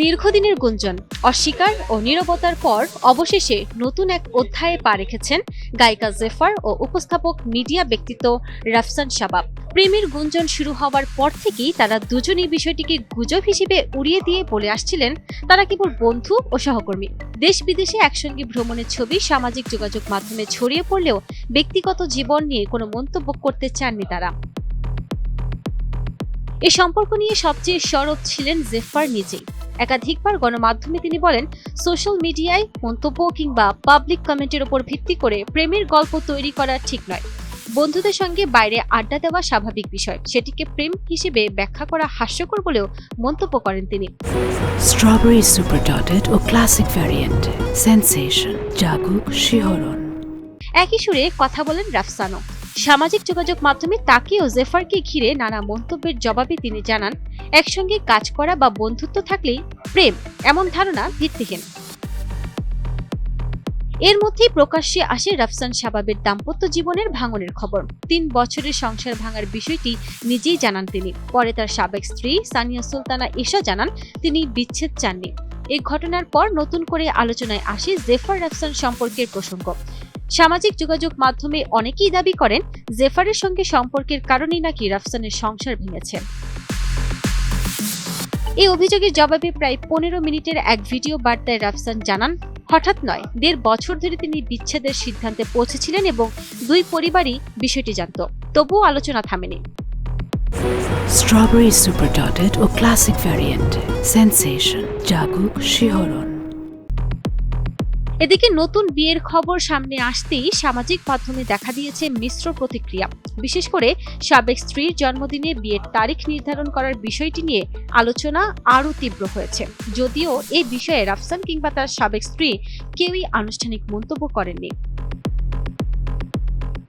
দীর্ঘদিনের গুঞ্জন অস্বীকার ও নীরবতার পর অবশেষে নতুন এক অধ্যায়ে পা রেখেছেন গায়িকা জেফার ও উপস্থাপক মিডিয়া ব্যক্তিত্ব রাফসান শাবাব। প্রেমের গুঞ্জন শুরু হওয়ার পর থেকেই তারা দুজনই বিষয়টিকে গুজব হিসেবে উড়িয়ে দিয়ে বলে আসছিলেন তারা কেবল বন্ধু ও সহকর্মী। দেশ বিদেশে একসঙ্গে ভ্রমণের ছবি সামাজিক যোগাযোগ মাধ্যমে ছড়িয়ে পড়লেও ব্যক্তিগত জীবন নিয়ে কোনো মন্তব্য করতে চাননি তারা। এ সম্পর্ক নিয়ে সবচেয়ে সরব ছিলেন জেফার নিজেই। একাধিকবার গণমাধ্যমে তিনি বলেন সোশ্যাল মিডিয়ায় মন্তব্য কিংবা পাবলিক কমেন্টের উপর ভিত্তি করে প্রেমের গল্প তৈরি করা ঠিক নয়। বন্ধুদের সঙ্গে বাইরে আড্ডা দেওয়া স্বাভাবিক বিষয়। সেটিকে প্রেম হিসেবে ব্যাখ্যা করা হাস্যকর বলেও মন্তব্য করেন তিনি। স্ট্রবেরি সুপার ডটেড ও ক্লাসিক ভ্যারিয়েন্টে সেন্সেশন জাগুক শিহরণ একই সুরে কথা বলেন রাফসানো সামাজিক যোগাযোগ মাধ্যমে তাকে ও জেফারকে ঘিরে নানা মন্তব্যের জবাবে তিনি জানান, একসঙ্গে কাজ করা বা বন্ধুত্ব থাকলেই প্রেম, এমন ধারণা ভিত্তিহীন। এর মধ্যেই প্রকাশ্যে আসে রাফসান শাবাবের দাম্পত্য জীবনের ভাঙনের খবর। তিন বছরের সংসার ভাঙার বিষয়টি নিজেই জানান তিনি। পরে তার সাবেক স্ত্রী সানিয়া সুলতানা এসা জানান তিনি বিচ্ছেদ চাননি। এই ঘটনার পর নতুন করে আলোচনায় আসে জেফার রাফসান সম্পর্কের প্রসঙ্গ। সামাজিক যোগাযোগ মাধ্যমে অনেকেই দাবি করেন জেফারের সঙ্গে সম্পর্কের কারণেই নাকি রাফসানের সংসার ভেঙেছে। এই অভিযোগের জবাবে প্রায় পনেরো মিনিটের এক ভিডিও বার্তায় রাফসান জানান, হঠাৎ নয়, দেড় বছর ধরে তিনি বিচ্ছেদের সিদ্ধান্তে পৌঁছেছিলেন এবং দুই পরিবারই বিষয়টি জানত, তবুও আলোচনা থামেনি। স্ট্রবেরি সুপার ডটেড ও ক্লাসিক ভ্যারিয়েন্ট সেন্সেশন জাগুক শিহরণ এদিকে নতুন বিয়ের খবর সামনে আসতেই সামাজিক মাধ্যমে দেখা দিয়েছে মিশ্র প্রতিক্রিয়া। বিশেষ করে সাবেক স্ত্রীর জন্মদিনে বিয়ের তারিখ নির্ধারণ করার বিষয়টি নিয়ে আলোচনা আরও তীব্র হয়েছে। যদিও এই বিষয়ে রাফসান কিংবা তার সাবেক স্ত্রী কেউই আনুষ্ঠানিক মন্তব্য করেননি।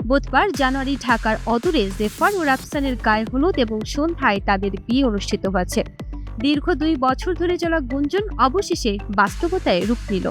বুধবার জানুয়ারি ঢাকার অদূরে জেফার ও রাফসানের গায়ে হলুদ এবং সন্ধ্যায় তাদের বিয়ে অনুষ্ঠিত হয়েছে। দীর্ঘ দুই বছর ধরে চলা গুঞ্জন অবশেষে বাস্তবতায় রূপ নিল।